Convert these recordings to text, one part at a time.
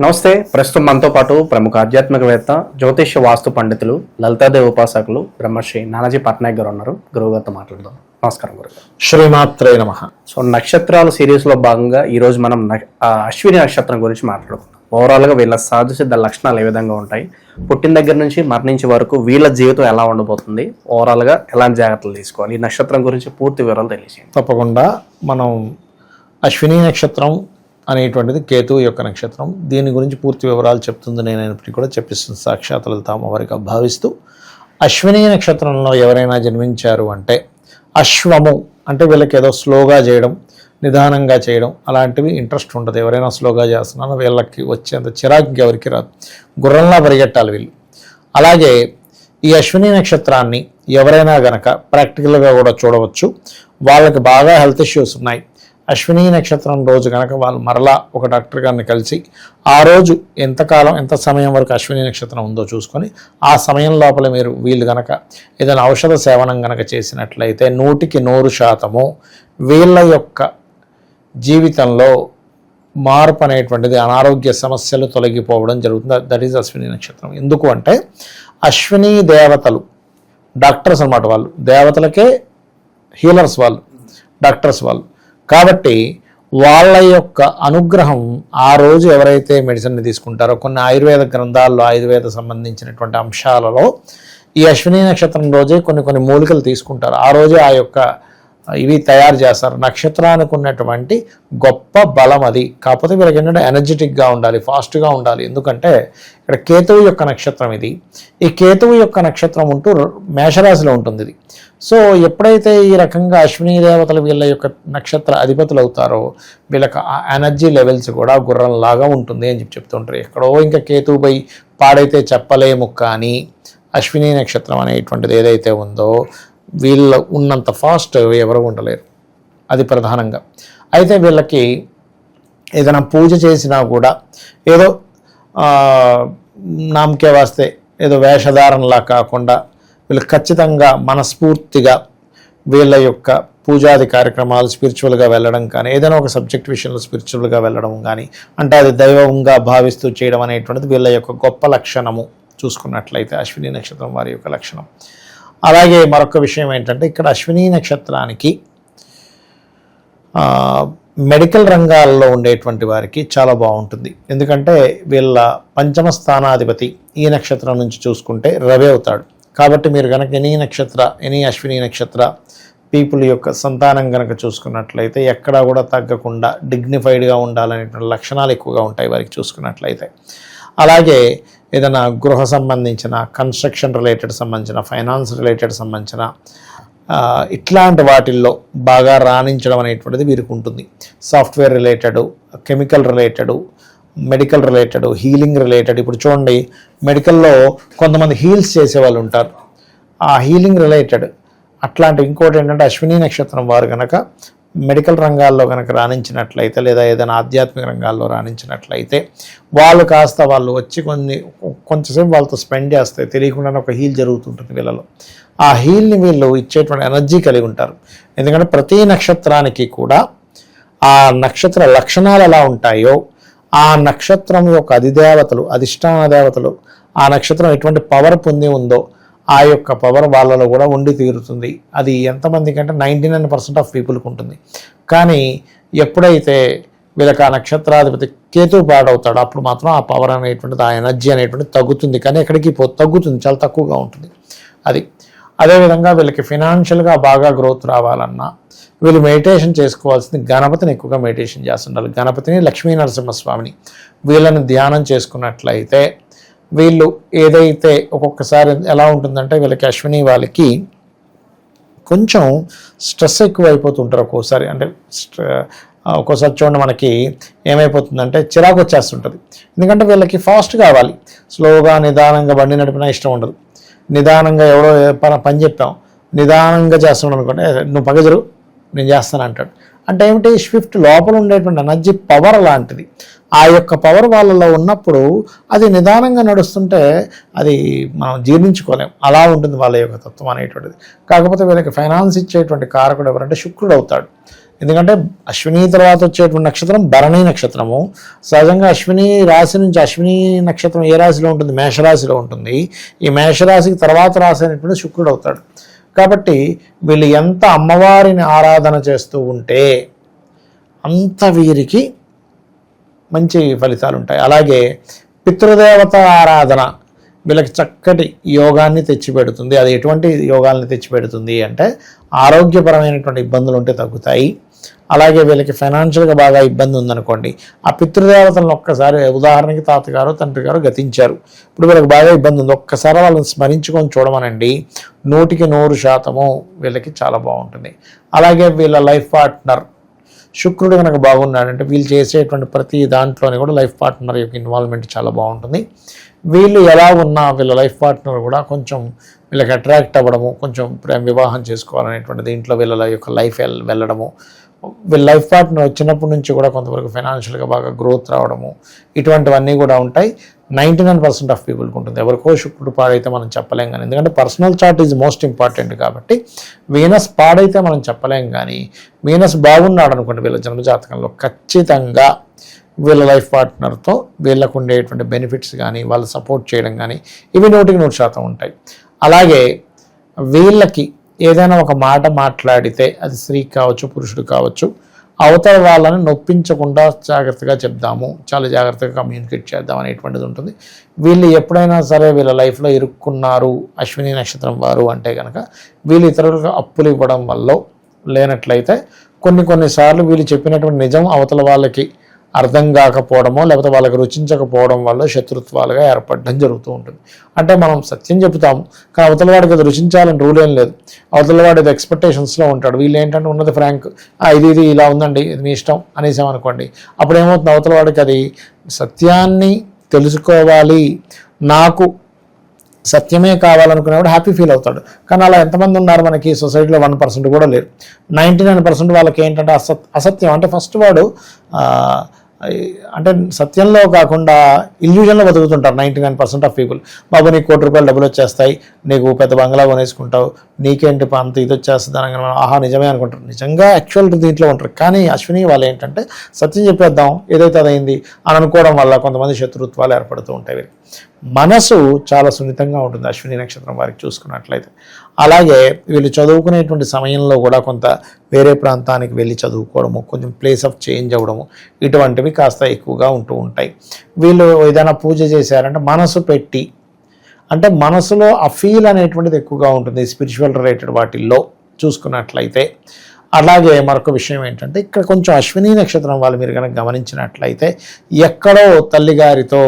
నమస్తే ప్రస్తుతం మనతో పాటు ప్రముఖ ఆధ్యాత్మికవేత్త జ్యోతిష్య వాస్తు పండితులు లలితాదేవి ఉపాసకులు బ్రహ్మశ్రీ నానాజీ పట్నాయక్ గారు ఉన్నారు. గురువుగారితో మాట్లాడదాం. నమస్కారం గురుగారు శ్రీమాత్రే నమ. సో నక్షత్రాల సిరీస్లో భాగంగా ఈ రోజు మనం అశ్విని నక్షత్రం గురించి మాట్లాడుకుందాం. ఓవరాల్గా వీళ్ళ సహజ సిద్ధ లక్షణాలు ఏ విధంగా ఉంటాయి? పుట్టిన దగ్గర నుంచి మరణించే వరకు వీళ్ళ జీవితం ఎలా ఉండబోతుంది? ఓవరాల్గా ఎలాంటి జాగ్రత్తలు తీసుకోవాలి? ఈ నక్షత్రం గురించి పూర్తి వివరాలు తెలియజేయండి. తప్పకుండా మనం అశ్విని నక్షత్రం అనేటువంటిది కేతువు యొక్క నక్షత్రం. దీని గురించి పూర్తి వివరాలు చెప్తుంది నేను అయినప్పటికీ కూడా చెప్పిస్తుంది. సాక్షాత్ వారికి భావిస్తూ అశ్విని నక్షత్రంలో ఎవరైనా జన్మించారు అంటే అశ్వము అంటే వీళ్ళకి ఏదో స్లోగా చేయడం నిదానంగా చేయడం అలాంటివి ఇంట్రెస్ట్ ఉండదు. ఎవరైనా స్లోగా చేస్తున్నారో వీళ్ళకి వచ్చేంత చిరాకు ఎవరికి రాదు. గుర్రంలా పరిగెట్టాలి వీళ్ళు. అలాగే ఈ అశ్విని నక్షత్రాన్ని ఎవరైనా గనక ప్రాక్టికల్గా కూడా చూడవచ్చు. వాళ్ళకి బాగా హెల్త్ ఇష్యూస్ ఉన్నాయి. అశ్విని నక్షత్రం రోజు కనుక వాళ్ళు మరలా ఒక డాక్టర్ గారిని కలిసి ఆ రోజు ఎంతకాలం ఎంత సమయం వరకు అశ్విని నక్షత్రం ఉందో చూసుకొని ఆ సమయం లోపల మీరు వీళ్ళు కనుక ఏదైనా ఔషధ సేవనం కనుక చేసినట్లయితే నూటికి నూరు శాతము వీళ్ళ యొక్క జీవితంలో మార్పు అనేటువంటిది అనారోగ్య సమస్యలు తొలగిపోవడం జరుగుతుంది. దట్ ఈజ్ అశ్విని నక్షత్రం. ఎందుకు అంటే అశ్విని దేవతలు డాక్టర్స్ అన్నమాట వాళ్ళు. దేవతలకే హీలర్స్ వాళ్ళు డాక్టర్స్ వాళ్ళు. కాబట్టి వాళ్ళ యొక్క అనుగ్రహం ఆ రోజు ఎవరైతే మెడిసిన్ని తీసుకుంటారో కొన్ని ఆయుర్వేద గ్రంథాల్లో ఆయుర్వేద సంబంధించినటువంటి అంశాలలో ఈ అశ్విని నక్షత్రం రోజే కొన్ని కొన్ని మూలికలు తీసుకుంటారు. ఆ రోజే ఆ యొక్క ఇవి తయారు చేస్తారు. నక్షత్రానికి ఉన్నటువంటి గొప్ప బలం అది. కాకపోతే వీళ్ళకి ఏంటంటే ఎనర్జెటిక్గా ఉండాలి ఫాస్ట్గా ఉండాలి. ఎందుకంటే ఇక్కడ కేతువు యొక్క నక్షత్రం ఇది. ఈ కేతువు యొక్క నక్షత్రం ఉంటూ మేషరాశిలో ఉంటుంది ఇది. సో ఎప్పుడైతే ఈ రకంగా అశ్విని దేవతలు వీళ్ళ యొక్క నక్షత్ర అధిపతులు అవుతారో వీళ్ళకి ఆ ఎనర్జీ లెవెల్స్ కూడా గుర్రంలాగా ఉంటుంది అని చెప్పి చెప్తుంటారు. ఎక్కడో ఇంకా కేతువు పోయి పాడైతే చెప్పలేము కానీ అశ్విని నక్షత్రం అనేటువంటిది ఏదైతే ఉందో వీళ్ళ ఉన్నంత ఫాస్ట్ ఎవరు ఉండలేరు. అది ప్రధానంగా. అయితే వీళ్ళకి ఏదైనా పూజ చేసినా కూడా ఏదో నామకే వాస్తే ఏదో వేషధారణలా కాకుండా వీళ్ళు ఖచ్చితంగా మనస్ఫూర్తిగా వీళ్ళ యొక్క పూజాది కార్యక్రమాలు స్పిరిచువల్గా వెళ్ళడం కానీ ఏదైనా ఒక సబ్జెక్ట్ విషయంలో స్పిరిచువల్గా వెళ్ళడం కానీ అంటే అది దైవంగా భావిస్తూ చేయడం అనేటువంటిది వీళ్ళ యొక్క గొప్ప లక్షణము చూసుకున్నట్లయితే అశ్విని నక్షత్రం వారి యొక్క లక్షణం. అలాగే మరొక విషయం ఏంటంటే ఇక్కడ అశ్విని నక్షత్రానికి మెడికల్ రంగాల్లో ఉండేటువంటి వారికి చాలా బాగుంటుంది. ఎందుకంటే వీళ్ళ పంచమ స్థానాధిపతి ఈ నక్షత్రం నుంచి చూసుకుంటే రవి అవుతాడు. కాబట్టి మీరు కనుక ఎనీ నక్షత్ర ఎనీ అశ్విని నక్షత్ర పీపుల్ యొక్క సంతానం కనుక చూసుకున్నట్లయితే ఎక్కడా కూడా తగ్గకుండా డిగ్నిఫైడ్గా ఉండాలనేటువంటి లక్షణాలు ఎక్కువగా ఉంటాయి వారికి చూసుకున్నట్లయితే. అలాగే ఏదైనా గృహ సంబంధించిన కన్స్ట్రక్షన్ రిలేటెడ్ సంబంధించిన ఫైనాన్స్ రిలేటెడ్ సంబంధించిన ఇట్లాంటి వాటిల్లో బాగా రాణించడం అనేటువంటిది వీరికి ఉంటుంది. Software related chemical related medical related healing related ఇప్పుడు చూడండి మెడికల్లో కొంతమంది హీల్స్ చేసే వాళ్ళు ఉంటారు. ఆ హీలింగ్ రిలేటెడ్ అట్లాంటి ఇంకోటి ఏంటంటే అశ్విని నక్షత్రం వారు కనుక మెడికల్ రంగాల్లో కనుక రాణించినట్లయితే లేదా ఏదైనా ఆధ్యాత్మిక రంగాల్లో రాణించినట్లయితే వాళ్ళు కాస్త వాళ్ళు వచ్చి కొన్ని కొంచెంసేపు వాళ్ళతో స్పెండ్ చేస్తే తెలియకుండానే ఒక హీల్ జరుగుతుంటుంది వీళ్ళలో. ఆ హీల్ని వీళ్ళు ఇచ్చేటువంటి ఎనర్జీ కలిగి ఉంటారు. ఎందుకంటే ప్రతి నక్షత్రానికి కూడా ఆ నక్షత్ర లక్షణాలు ఎలా ఉంటాయో ఆ నక్షత్రం యొక్క అధిదేవతలు అధిష్టాన దేవతలు ఆ నక్షత్రం ఎటువంటి పవర్ పొంది ఉందో ఆ యొక్క పవర్ వాళ్ళలో కూడా ఉండి తీరుతుంది. అది ఎంతమందికి అంటే నైంటీ నైన్ పర్సెంట్ ఆఫ్ పీపుల్కి ఉంటుంది. కానీ ఎప్పుడైతే వీళ్ళకి ఆ నక్షత్రాధిపతి కేతు పాడవుతాడో అప్పుడు మాత్రం ఆ పవర్ అనేటువంటిది ఆ ఎనర్జీ అనేటువంటిది తగ్గుతుంది. కానీ ఎక్కడికి పో తగ్గుతుంది. చాలా తక్కువగా ఉంటుంది. అది. అదేవిధంగా వీళ్ళకి ఫినాన్షియల్గా బాగా గ్రోత్ రావాలన్నా వీళ్ళు మెడిటేషన్ చేసుకోవాల్సింది గణపతిని ఎక్కువగా మెడిటేషన్ చేస్తుండాలి. గణపతిని లక్ష్మీ నరసింహస్వామిని వీళ్ళని ధ్యానం చేసుకున్నట్లయితే వీళ్ళు ఏదైతే ఒక్కొక్కసారి ఎలా ఉంటుందంటే వీళ్ళకి అశ్విని వాళ్ళకి కొంచెం స్ట్రెస్ ఎక్కువ అయిపోతుంటారు ఒక్కోసారి. అంటే ఒక్కోసారి చూడండి మనకి ఏమైపోతుందంటే చిరాకు వచ్చేస్తుంటుంది. ఎందుకంటే వీళ్ళకి ఫాస్ట్ కావాలి. స్లోగా నిదానంగా బండి నడిపినా ఇష్టం ఉండదు. నిదానంగా ఎవరో ఏ పని పని చెప్పాం. నిదానంగా చేస్తున్నాడు అనుకోండి నువ్వు పగజరు నేను చేస్తాను అంటాడు. అంటే ఏమిటి? స్విఫ్ట్ లోపల ఉండేటువంటి ఎనర్జీ పవర్ లాంటిది. ఆ యొక్క పవర్ వాళ్ళలో ఉన్నప్పుడు అది నిదానంగా నడుస్తుంటే అది మనం జీర్ణించుకోలేం. అలా ఉంటుంది వాళ్ళ యొక్క తత్వం అనేటువంటిది. కాకపోతే వీళ్ళకి ఫైనాన్స్ ఇచ్చేటువంటి కారకుడు ఎవరంటే శుక్రుడు అవుతాడు. ఎందుకంటే అశ్విని తర్వాత వచ్చేటువంటి నక్షత్రం భరణి నక్షత్రము. సహజంగా అశ్విని రాశి నుంచి అశ్విని నక్షత్రం ఏ రాశిలో ఉంటుంది? మేషరాశిలో ఉంటుంది. ఈ మేషరాశికి తర్వాత రాశి అనేటువంటి శుక్రుడు అవుతాడు. కాబట్టి వీళ్ళు ఎంత అమ్మవారిని ఆరాధన చేస్తూ ఉంటే అంత వీరికి మంచి ఫలితాలు ఉంటాయి. అలాగే పితృదేవత ఆరాధన వీళ్ళకి చక్కటి యోగాన్ని తెచ్చిపెడుతుంది. అది ఎటువంటి యోగాల్ని తెచ్చిపెడుతుంది అంటే ఆరోగ్యపరమైనటువంటి ఇబ్బందులు ఉంటే తగ్గుతాయి. అలాగే వీళ్ళకి ఫైనాన్షియల్గా బాగా ఇబ్బంది ఉందనుకోండి ఆ పితృదేవతలను ఒక్కసారి ఉదాహరణకి తాతగారు తండ్రి గారు గతించారు. ఇప్పుడు వీళ్ళకి బాగా ఇబ్బంది ఉంది. ఒక్కసారి వాళ్ళని స్మరించుకొని చూడమనండి నూటికి నూరు శాతము వీళ్ళకి చాలా బాగుంటుంది. అలాగే వీళ్ళ లైఫ్ పార్ట్నర్ శుక్రుడు కనుక బాగున్నాడంటే వీళ్ళు చేసేటువంటి ప్రతి దాంట్లోనే కూడా లైఫ్ పార్ట్నర్ యొక్క ఇన్వాల్వ్మెంట్ చాలా బాగుంటుంది. వీళ్ళు ఎలా ఉన్నా వీళ్ళ లైఫ్ పార్ట్నర్ కూడా కొంచెం వీళ్ళకి అట్రాక్ట్ అవ్వడము కొంచెం ప్రేమ వివాహం చేసుకోవాలనేటువంటి దీంట్లో వీళ్ళ యొక్క లైఫ్ వెళ్ళడము వీళ్ళ లైఫ్ పార్ట్నర్ వచ్చినప్పటి నుంచి కూడా కొంతవరకు ఫైనాన్షియల్గా బాగా గ్రోత్ రావడము ఇటువంటివన్నీ కూడా ఉంటాయి. నైంటీ నైన్ పర్సెంట్ ఆఫ్ పీపుల్కి ఉంటుంది. ఎవరికో శుక్రుడు పాడైతే మనం చెప్పలేం కానీ ఎందుకంటే personal chart is most important కాబట్టి వీనస్ పాడైతే మనం చెప్పలేం కానీ వీనస్ బాగున్నాడు అనుకోండి వీళ్ళ జన్మజాతకంలో ఖచ్చితంగా వీళ్ళ లైఫ్ పార్ట్నర్తో వీళ్ళకు ఉండేటువంటి బెనిఫిట్స్ కానీ వాళ్ళు సపోర్ట్ చేయడం కానీ ఇవి నూటికి నూరు శాతం ఉంటాయి. అలాగే వీళ్ళకి ఏదైనా ఒక మాట మాట్లాడితే అది స్త్రీ కావచ్చు పురుషుడు కావచ్చు అవతల వాళ్ళని నొప్పించకుండా జాగ్రత్తగా చెప్దాము చాలా జాగ్రత్తగా కమ్యూనికేట్ చేద్దాం అనేటువంటిది ఉంటుంది. వీళ్ళు ఎప్పుడైనా సరే వీళ్ళ లైఫ్లో ఇరుక్కున్నారు అశ్విని నక్షత్రం వారు అంటే కనుక వీళ్ళు ఇతరులకు అప్పులు ఇవ్వడం వల్ల లేనట్లయితే కొన్ని కొన్నిసార్లు వీళ్ళు చెప్పినటువంటి నిజం అవతల వాళ్ళకి అర్థం కాకపోవడమో లేకపోతే వాళ్ళకి రుచించకపోవడం వల్ల శత్రుత్వాలుగా ఏర్పడడం జరుగుతూ ఉంటుంది. అంటే మనం సత్యం చెబుతాము కానీ అవతల వాడికి అది రుచించాలని రూల్ ఏం లేదు. అవతల వాడి ఎక్స్పెక్టేషన్స్లో ఉంటాడు. వీళ్ళు ఏంటంటే ఉన్నది ఫ్రాంక్ ఇది ఇది ఇలా ఉందండి ఇది మీ ఇష్టం అనేసామనుకోండి అప్పుడు ఏమవుతుంది అవతల వాడికి అది సత్యాన్ని తెలుసుకోవాలి. నాకు సత్యమే కావాలనుకునేవాడు హ్యాపీ ఫీల్ అవుతాడు. కానీ అలా ఎంతమంది ఉన్నారు మనకి? సొసైటీలో వన్ పర్సెంట్ కూడా లేరు. నైంటీ నైన్ పర్సెంట్ వాళ్ళకి ఏంటంటే అసత్ అసత్యం. అంటే ఫస్ట్ వాడు అంటే సత్యంలో కాకుండా ఇల్యూజన్లో బతుకుతుంటారు ninety nine percent of people బాబు నీకు కోటి రూపాయలు డబ్బులు వచ్చేస్తాయి నీకు పెద్ద బంగ్లా కొనేసుకుంటావు నీకేంటి అంత ఇది వచ్చేస్తుంది అనగా ఆహా నిజమే అనుకుంటారు. నిజంగా యాక్చువల్ దీంట్లో ఉంటారు. కానీ అశ్విని వాళ్ళు ఏంటంటే సత్యం చెప్పేద్దాం ఏదైతే అదైంది అని అనుకోవడం వల్ల కొంతమంది శత్రుత్వాలు ఏర్పడుతూ ఉంటాయి వీరికి. మనసు చాలా సున్నితంగా ఉంటుంది అశ్విని నక్షత్రం వారికి చూసుకున్నట్లయితే. అలాగే వీళ్ళు చదువుకునేటువంటి సమయంలో కూడా కొంత వేరే ప్రాంతానికి వెళ్ళి చదువుకోవడము కొంచెం ప్లేస్ ఆఫ్ చేంజ్ అవ్వడము ఇటువంటివి కాస్త ఎక్కువగా ఉంటూ ఉంటాయి. వీళ్ళు ఏదైనా పూజ చేశారంటే మనసు పెట్టి అంటే మనసులో ఆ ఫీల్ అనేటువంటిది ఎక్కువగా ఉంటుంది స్పిరిచువల్ రిలేటెడ్ వాటిల్లో చూసుకున్నట్లయితే. అలాగే మరొక విషయం ఏంటంటే ఇక్కడ కొంచెం అశ్విని నక్షత్రం వాళ్ళు మీరు కనుక గమనించినట్లయితే ఎక్కడో తల్లిగారితో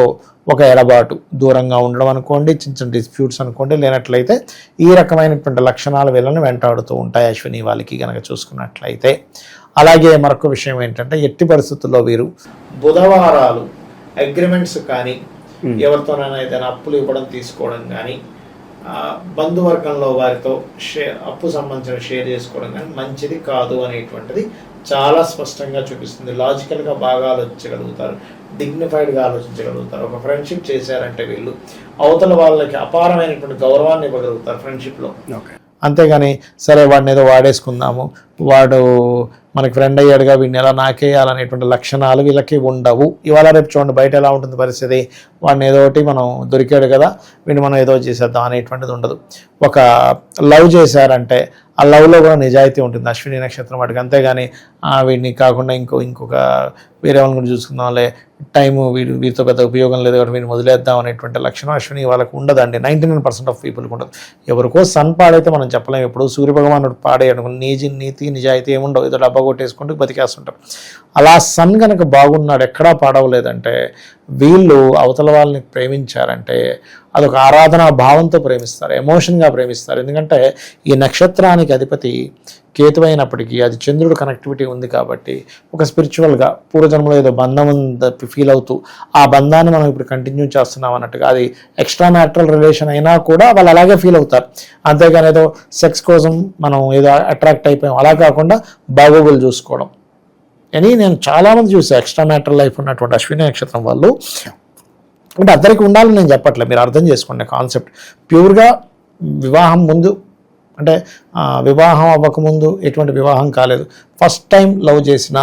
ఒక ఎడబాటు దూరంగా ఉండడం అనుకోండి చిన్న చిన్న డిస్ప్యూట్స్ అనుకోండి లేనట్లయితే ఈ రకమైనటువంటి లక్షణాలు వీళ్ళని వెంటాడుతూ ఉంటాయి అశ్విని వాళ్ళకి కనుక చూసుకున్నట్లయితే. అలాగే మరొక విషయం ఏంటంటే ఎట్టి పరిస్థితుల్లో వీరు బుధవారాలు అగ్రిమెంట్స్ కానీ ఎవరితోనైనా ఏదైనా అప్పులు ఇవ్వడం తీసుకోవడం కానీ బంధువర్గంలో వారితో షేర్ అప్పు సంబంధించిన షేర్ చేసుకోవడం కానీ మంచిది కాదు అనేటువంటిది చాలా స్పష్టంగా చూపిస్తుంది. లాజికల్గా బాగా ఆలోచించగలుగుతారు. డిగ్నిఫైడ్గా ఆలోచించగలుగుతారు. ఒక ఫ్రెండ్షిప్ చేశారంటే వీళ్ళు అవతల వాళ్ళకి అపారమైనటువంటి గౌరవాన్ని ఇవ్వగలుగుతారు ఫ్రెండ్షిప్లో. ఓకే. అంతేగాని సరే వాడిని ఏదో వాడేసుకుందాము వాడు మనకి ఫ్రెండ్ అయ్యాడుగా వీడిని ఎలా నాకేయాలనేటువంటి లక్షణాలు వీళ్ళకి ఉండవు. ఇవాళ రేపు చూడండి బయట ఎలా ఉంటుంది పరిస్థితి? వాడిని ఏదో ఒకటి మనం దొరికాడు కదా వీడిని మనం ఏదో చేసేద్దాం అనేటువంటిది ఉండదు. ఒక లవ్ చేశారంటే ఆ లవ్లో కూడా నిజాయితీ ఉంటుంది. అశ్విని నక్షత్రం వాటికి అంతేగాని "ఆ, వీడిని కాకుండా ఇంకో ఇంకొక వేరే వాళ్ళని కూడా చూసుకుందాంలే టైము వీడు వీరితో పెద్ద ఉపయోగం లేదు కాబట్టి వీడిని వదిలేద్దాం అనేటువంటి లక్షణం అశ్విని వాళ్ళకు ఉండదండి. నైంటీ నైన్ పర్సెంట్ ఆఫ్ పీపుల్కి ఉండదు ఎవరికో సన్ పాడైతే మనం చెప్పలేము ఎప్పుడు సూర్యభగవానుడు పాడేయడం నీజి నీతి నిజాయితీ ఏముండవు. ఏదో డబ్బా కొట్టేసుకుంటూ బతికేస్తుంటారు. అలా సన్ కనుక బాగున్నాడు ఎక్కడా పాడవలేదంటే వీళ్ళు అవతల వాళ్ళని ప్రేమించారంటే అదొక ఆరాధనా భావంతో ప్రేమిస్తారు ఎమోషన్గా ప్రేమిస్తారు. ఎందుకంటే ఈ నక్షత్రానికి అధిపతి కేతువైనప్పటికీ అది చంద్రుడు కనెక్టివిటీ ఉంది కాబట్టి ఒక స్పిరిచువల్గా పూర్వజన్మలో ఏదో బంధం ఉంది ఫీల్ అవుతూ ఆ బంధాన్ని మనం ఇప్పుడు కంటిన్యూ చేస్తున్నాం అన్నట్టుగా అది ఎక్స్ట్రా మ్యాట్రల్ రిలేషన్ అయినా కూడా వాళ్ళు అలాగే ఫీల్ అవుతారు. అంతేగాని ఏదో సెక్స్ కోసం మనం ఏదో అట్రాక్ట్ అయిపోయాం. అలా కాకుండా బాగోగులు చూసుకోవడం. అని నేను చాలామంది చూసాను ఎక్స్ట్రా మ్యాట్రల్ లైఫ్ ఉన్నటువంటి అశ్విని నక్షత్రం వాళ్ళు. అంటే అందరికీ ఉండాలని నేను చెప్పట్లేదు మీరు అర్థం చేసుకోండి కాన్సెప్ట్ ప్యూర్గా వివాహం ముందు అంటే వివాహం అవ్వకముందు ఎటువంటి వివాహం కాలేదు. ఫస్ట్ టైం లవ్ చేసిన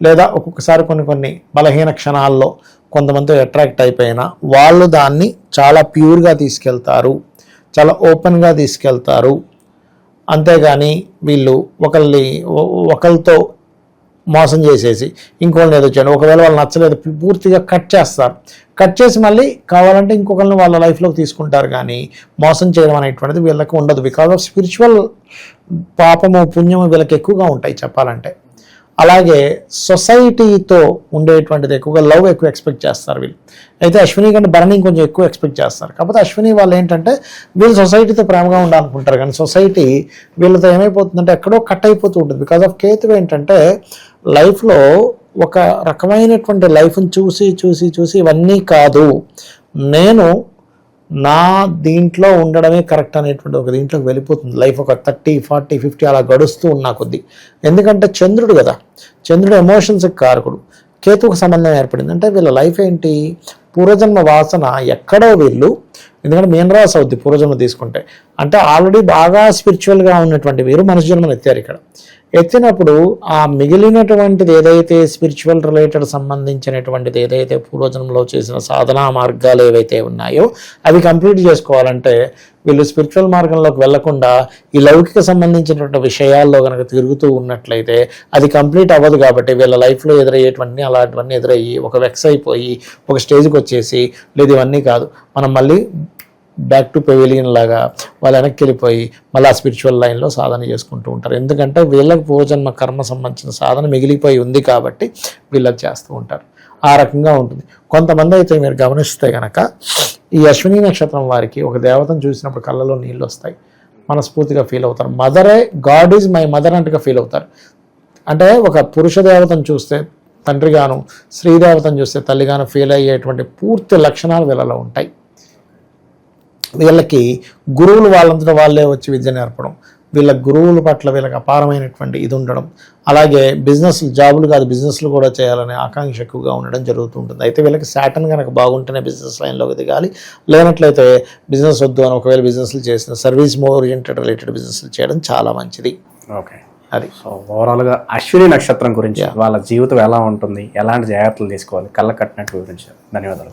లేదా ఒక్కొక్కసారి కొన్ని కొన్ని బలహీన క్షణాల్లో కొంతమంది అట్రాక్ట్ అయిపోయినా వాళ్ళు దాన్ని చాలా ప్యూర్గా తీసుకెళ్తారు చాలా ఓపెన్గా తీసుకెళ్తారు. అంతేగాని వీళ్ళు ఒకళ్ళని ఒకరితో మోసం చేసేసి ఇంకోళ్ళని ఏదో చేయండి ఒకవేళ వాళ్ళు నచ్చలేదు పూర్తిగా కట్ చేస్తారు. కట్ చేసి మళ్ళీ కావాలంటే ఇంకొకరిని వాళ్ళ లైఫ్లోకి తీసుకుంటారు కానీ మోసం చేయడం అనేటువంటిది వీళ్ళకి ఉండదు. బికాజ్ ఆఫ్ స్పిరిచువల్ పాపము పుణ్యము వీళ్ళకి ఎక్కువగా ఉంటాయి చెప్పాలంటే. అలాగే సొసైటీతో ఉండేటువంటిది ఎక్కువగా లవ్ ఎక్కువ ఎక్స్పెక్ట్ చేస్తారు వీళ్ళు. అయితే అశ్విని కంటే భరణి కొంచెం ఎక్కువ ఎక్స్పెక్ట్ చేస్తారు. కాకపోతే అశ్విని వాళ్ళు ఏంటంటే వీళ్ళు సొసైటీతో ప్రేమగా ఉండాలనుకుంటారు. కానీ సొసైటీ వీళ్ళతో ఏమైపోతుందంటే ఎక్కడో కట్ అయిపోతూ ఉంటుంది. బికాజ్ ఆఫ్ కేతు ఏంటంటే లైఫ్లో ఒక రకమైనటువంటి లైఫ్ని చూసి చూసి చూసి ఇవన్నీ కాదు. నేను నా దీంట్లో ఉండడమే కరెక్ట్ అనేటువంటి ఒక దీంట్లోకి వెళ్ళిపోతుంది. లైఫ్ ఒక థర్టీ ఫార్టీ ఫిఫ్టీ అలా గడుస్తూ ఉన్నా కొద్దీ. ఎందుకంటే చంద్రుడు కదా. చంద్రుడు ఎమోషన్స్కి కారకుడు. కేతుకు సంబంధం ఏర్పడింది. అంటే వీళ్ళ లైఫ్ ఏంటి? పూర్వజన్మ వాసన ఎక్కడో వీళ్ళు. ఎందుకంటే మీనరాశి అవుద్ది పూర్వజన్మ తీసుకుంటే. అంటే ఆల్రెడీ బాగా స్పిరిచువల్గా ఉన్నటువంటి వీరు మనుషు జన్మను ఎత్తారు ఇక్కడ. ఎత్తినప్పుడు ఆ మిగిలినటువంటిది ఏదైతే స్పిరిచువల్ రిలేటెడ్ సంబంధించినటువంటిది ఏదైతే పూర్వజన్మలో చేసిన సాధనా మార్గాలు ఏవైతే ఉన్నాయో అవి కంప్లీట్ చేసుకోవాలంటే వీళ్ళు స్పిరిచువల్ మార్గంలోకి వెళ్ళకుండా ఈ లౌకిక సంబంధించినటువంటి విషయాల్లో కనుక తిరుగుతూ ఉన్నట్లయితే అది కంప్లీట్ అవ్వదు కాబట్టి వీళ్ళ లైఫ్లో ఎదురయ్యేటువంటి అలాంటివన్నీ ఎదురయ్యి ఒక వెక్స్ అయిపోయి ఒక స్టేజ్కి వచ్చేసి లేదు ఇవన్నీ కాదు. మనం మళ్ళీ బ్యాక్ టు పెవిలియన్ లాగా వాళ్ళు వెనక్కి వెళ్ళిపోయి మళ్ళీ ఆ స్పిరిచువల్ లైన్లో సాధన చేసుకుంటూ ఉంటారు. ఎందుకంటే వీళ్ళకి పూర్వజన్మ కర్మ సంబంధించిన సాధన మిగిలిపోయి ఉంది కాబట్టి వీళ్ళకి చేస్తూ ఉంటారు. ఆ రకంగా ఉంటుంది. కొంతమంది అయితే మీరు గమనిస్తే కనుక ఈ అశ్విని నక్షత్రం వారికి ఒక దేవతను చూసినప్పుడు కళ్ళలో నీళ్ళు వస్తాయి. మనస్ఫూర్తిగా ఫీల్ అవుతారు. మదరే గాడ్ ఈజ్ మై మదర్ అంటగా ఫీల్ అవుతారు. అంటే ఒక పురుష దేవతను చూస్తే తండ్రిగాను స్త్రీ దేవతను చూస్తే తల్లిగాను ఫీల్ అయ్యేటువంటి పూర్తి లక్షణాలు వీళ్ళలో ఉంటాయి. వీళ్ళకి గురువులు వాళ్ళంతటా వాళ్ళే వచ్చి విద్య నేర్పడం. వీళ్ళ గురువుల పట్ల వీళ్ళకి అపారమైనటువంటి ఇది ఉండడం. అలాగే బిజినెస్ జాబులు కాదు బిజినెస్లు కూడా చేయాలనే ఆకాంక్ష ఎక్కువగా ఉండడం జరుగుతూ ఉంటుంది. అయితే వీళ్ళకి శాటన్ కనుక బాగుంటేనే బిజినెస్ లైన్లోకి దిగాలి. లేనట్లయితే బిజినెస్ వద్దు అని ఒకవేళ బిజినెస్లు చేసిన సర్వీస్ ఓరియంటెడ్ రిలేటెడ్ బిజినెస్లు చేయడం చాలా మంచిది. ఓకే. అది. సో ఓవరాల్గా అశ్విని నక్షత్రం గురించి వాళ్ళ జీవితం ఎలా ఉంటుంది? ఎలాంటి జాగ్రత్తలు తీసుకోవాలి? కళ్ళ కట్టినట్టు వివరించారు. ధన్యవాదాలు.